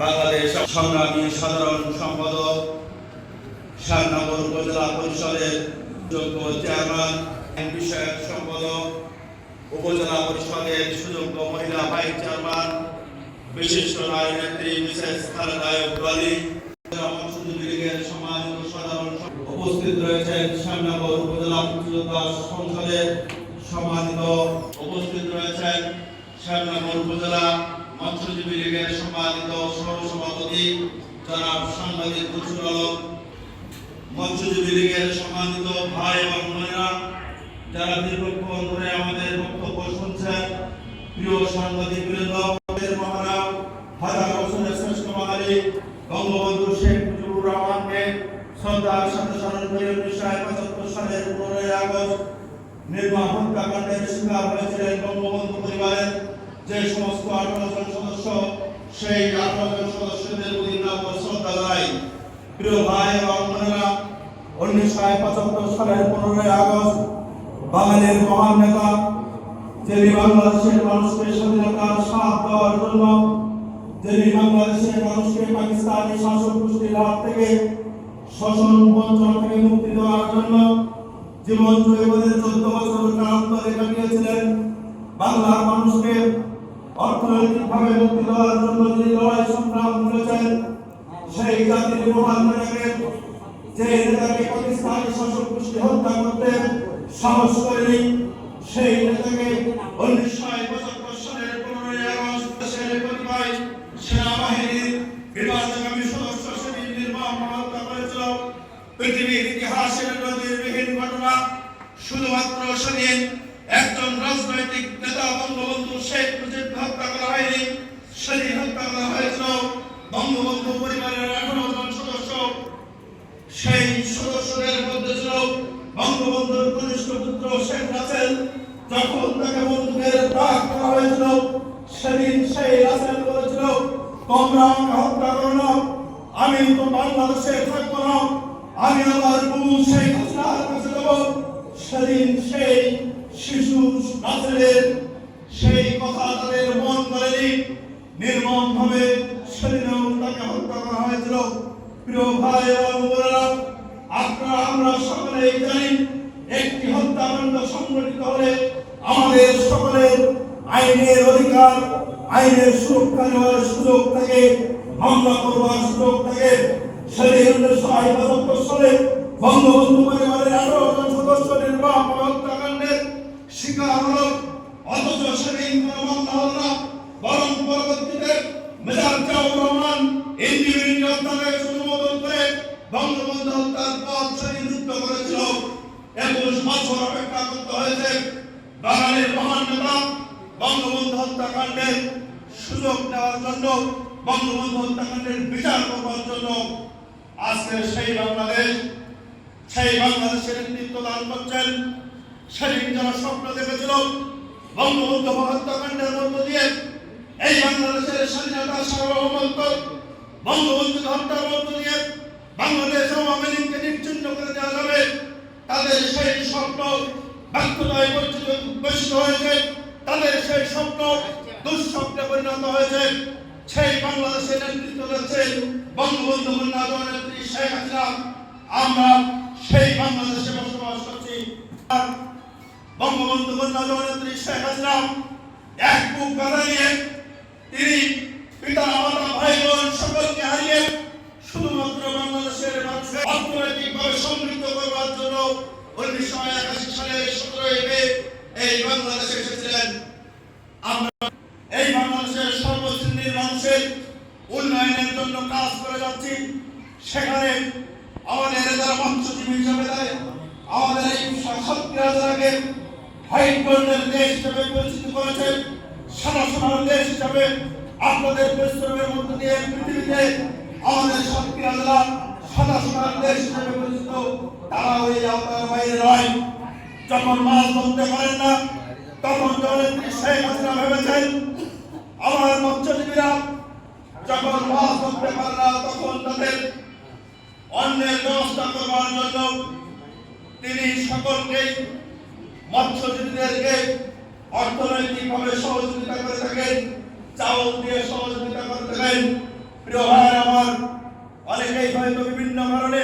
বাংলাদেশ সংগ্রামী সাধারণ সম্পাদক শ্যামনগর উপজেলা পরিষদের যোগ্য চেয়ারম্যান বিষয়ক সম্পাদক, উপজেলা পরিষদের সুযোগ্য মহিলা ভাইস চেয়ারম্যান, বিশিষ্ট নারী মিসেস খালেদা আলী লীগের সম্মানিত সাধারণ উপস্থিত রয়েছেন শ্যামনগর উপজেলা মুক্তিযোদ্ধা সংসদের সম্মানিত উপস্থিত রয়েছেন শ্যামনগর উপজেলা মৎস্যজীবী লীগের সম্মানিত সহসভাপতি জনাব সাংবাদিক প্রচুর আলম, মৎস্যজীবী লীগের সম্মানিত ভাই এবং বোনেরা, যারা দীর্ঘক্ষণ ধরে আমাদের বক্তব্য শুনছেন, প্রিয় সাংবাদিক বৃন্দ মহারাজ হাজার বছরের শ্রেষ্ঠ বাঙালি বঙ্গবন্ধু শেখ মুজিবুর রহমানকে শ্রদ্ধার সাথে স্মরণ করে উনিশশো একাত্তর সালের পনেরোই আগস্ট নির্মম হত্যাকাণ্ডের শিকার হয়েছিলেন বঙ্গবন্ধু পরিবারের যে সমস্ত আঠারো জন সদস্য, সেই আঠারো সদস্যদের প্রতি নগর শ্রদ্ধা জানাই। প্রিয় ভাই এবং বোনেরা, উনিশশো পঁচাত্তর সালের পনেরোই আগস্ট বাঙালির মহান নেতা, যিনি বাংলাদেশের মানুষকে স্বাধীনতার সাথ দেওয়ার জন্য, যিনি বাংলাদেশের মানুষকে পাকিস্তানি শাসক গোষ্ঠীর হাত থেকে শোষণ, বঞ্চনা থেকে মুক্তি দেওয়ার জন্য জীবন জৈবনের চোদ্দ বছর কারান্তরে কাটিয়েছিলেন। বাংলার মানুষকে অর্থনৈতিকভাবে মুক্তি দেওয়ার জন্য যিনি লড়াই সংগ্রাম করেছেন, সেই জাতির মহান নেতাকে যে নেতাকে পাকিস্তানি শাসক গোষ্ঠী হত্যা করতে সাহস করেনি, সেই নেতাকে উনিশশো পঁচাত্তর সালের পনেরোই আগস্ট দেশের কতিপয় সেনাবাহিনীর বিভাজনকামী সদস্য সেদিন নির্মম হত্যা করেছিল। পৃথিবীর ইতিহাসের নজিরবিহীন ঘটনা শুধুমাত্র সেদিন একজন রাজনৈতিক নেতা বঙ্গবন্ধু শেখ মুজিবকে হত্যা করা হয়নি সেদিন হত্যা করা হয়েছিল বঙ্গবন্ধু পরিবারের আঠারো জন সদস্য। সেই সদস্যদের মধ্যে ছিল বঙ্গবন্ধুর কনিষ্ঠ পুত্র শেখ রাসেল। যখন তাকে বন্ধুদের ডাক করা হয়েছিল, সেদিন সেই রাসেল বলেছিল, তোমরা আমাকে হত্যা করো না, আমি তো বাংলাদেশে থাকব না, আমি আমার বউ শেখ হাসিনার কাছে যাব সেদিন সেই শিশু রাসেলের সেই কথা তাদের মন করেনি নির্মম ভাবে সেদিনেও তাকে হত্যা করা হয়েছিল। প্রিয় ভাই বোনেরা, আপনারা, আমরা সকলেই জানি একটি হত্যাকাণ্ড সংঘটিত হলে আমাদের সকলের আইনের অধিকার, আইনের সুরক্ষা নেওয়ার সুযোগ থাকে, মামলা করবার সুযোগ থাকে। সেদিন উনিশশো বাহাত্তর সালে বঙ্গবন্ধু পরিবারের আঠারো জন সদস্য নির্বাহ হত্যাকাণ্ডের শিকার হল অথচ সেদিন মামলা হল বরং পরবর্তীতে মেজর জিয়াউর রহমান ইন্ডিভিজুয়াল হত্যাকে বঙ্গবন্ধু হত্যার পথ সেদিন করেছিল। একুশ অপেক্ষা করতে হয়েছে। মহান নেতা বঙ্গবন্ধু হত্যাকাণ্ডের সুযোগ নেওয়ার জন্য, বঙ্গবন্ধু হত্যাকাণ্ডের বিচার করবার জন্য। সেই বাংলাদেশ, সেই বাংলাদেশের নেতৃত্ব দান করছেন সেদিন যারা স্বপ্ন দেখেছিল, বঙ্গবন্ধু হত্যাকাণ্ডের মধ্য দিয়ে এই বাংলাদেশের স্বাধীনতা সার্বভৌমত্ব, বঙ্গবন্ধু হত্যার মধ্য দিয়ে বাংলাদেশ আওয়ামী লীগকে নিশ্চিন্ন করে দেওয়া যাবে, তাদের সেই স্বপ্ন ব্যর্থতায় বঞ্চিত হয়েছে, তাদের সেই স্বপ্ন দুঃস্বপ্নে পরিণত হয়েছে। সেই বাংলাদেশের নেতৃত্ব দিচ্ছেন বঙ্গবন্ধু মুন্না নেত্রী শেখ হাসিনা। আমরা সেই বাংলাদেশে বসবাস করছি। আর বঙ্গবন্ধু কন্যা জননেত্রী শেখ হাসিনা এক বুক গাঁদা নিয়ে তিনি পিতা, মাতা ভাই বোন সকলকে হারিয়ে শুধুমাত্র বাংলাদেশের মানুষের অর্থনৈতিকভাবে সমৃদ্ধ করবার জন্য উনিশশো একাশি সালের সতেরোই মে এই বাংলাদেশে এসেছিলেন। আমরা এই বাংলাদেশের সর্বশ্রেণীর মানুষের উন্নয়নের জন্য কাজ করে যাচ্ছি। সেখানে আমাদের যারা মঞ্চজীবী হিসাবে দেয় আমাদের এই শক্তি রাজাকে হোয়াইট গোল্ডের দেশ হিসাবে পরিচিত করেছে সাদা সোনার দেশ হিসাবে আপনাদের পরিশ্রমের মধ্য দিয়ে পৃথিবীতে আমাদের শক্তি রাজা সাদা সোনার দেশ হিসাবে পরিচিত, তারা ওই আওতার বাইরে নয়। যখন মাছ ধরতে পারেন না, তখন জননেত্রী শেখ হাসিনা ভেবেছেন, আমার মৎস্যজীবীরা যখন মাছ ধরতে পারে না, তখন তাদের অন্যের ব্যবস্থা করবার জন্য তিনি সকলকেই মৎস্যজীবীদেরকে অর্থনৈতিকভাবে সহযোগিতা করে থাকেন, চাউল দিয়ে সহযোগিতা করতেছেন প্রিয় ভাই আমার, অনেকেই হয়তো বিভিন্ন কারণে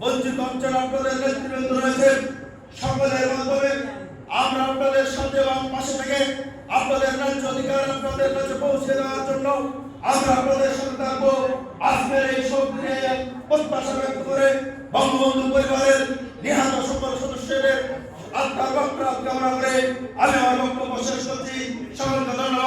বঞ্চিত অঞ্চল আপনাদের নেতৃবৃন্দ রয়েছেন সকলের মাধ্যমে আমরা আপনাদের সাথে এবং পাশে থেকে আপনাদের ন্যায্য অধিকার আপনাদের কাছে পৌঁছে দেওয়ার জন্য আমরা আপনাদের সাথে থাকব। আজকের এই শক্তি প্রত্যাশা ব্যক্ত করে বঙ্গবন্ধু পরিবারের নিহত সকল সদস্যদের আত্মার বক্তব্য কামনা করে আমি আমার বক্তব্য শেষ করছি ধন্যবাদ